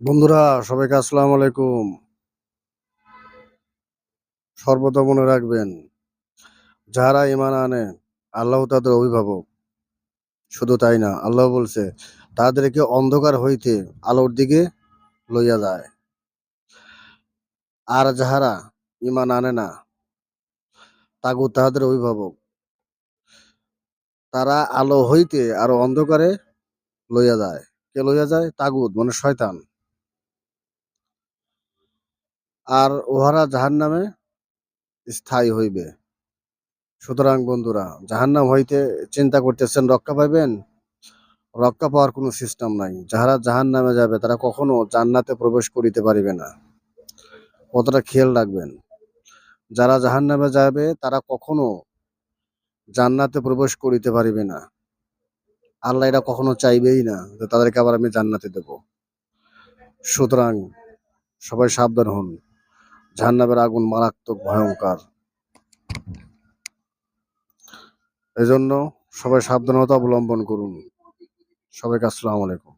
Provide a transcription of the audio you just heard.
বন্ধুরা, সবাইকে আসসালামু আলাইকুম। সর্বদা মনে রাখবেন, যারা ইমান আনে, আল্লাহ তাদের অভিভাবক। শুধু তাই না, আল্লাহ বলছে, তাদেরকে অন্ধকার হইতে আলোর দিকে লইয়া যায়। আর যাহারা ইমান আনে না, তাগু তাহাদের অভিভাবক। তারা আলো হইতে আরও অন্ধকারে লইয়া যায়। কে লইয়া যায়? তাগুদ মানে শয়তান। আর উহারা জাহান নামে স্থায়ী হইবে। সুতরাং বন্ধুরা, জাহান্নাম হইতে চিন্তা করতেছেন, রক্ষা পাইবেন? রক্ষা পাওয়ার কোনো সিস্টেম নাই। যাহারা জাহান নামে যাবে, তারা কখনো জান্নাতে প্রবেশ করিতে পারিবে না। কতটা খেয়াল রাখবেন? যারা জাহান নামে যাবে, তারা কখনো জান্নাতে প্রবেশ করিতে পারিবে না। আল্লাহ এটা কখনো চাইবেই না যে তাদেরকে আবার আমি জান্নাতে দেব। সুতরাং সবাই সাবধান হন। জাহান্নামের আগুন মারাত্মক ভয়ঙ্কর। এজন্য সবাই সাবধানতা অবলম্বন করুন। সবাইকে আসসালামু আলাইকুম।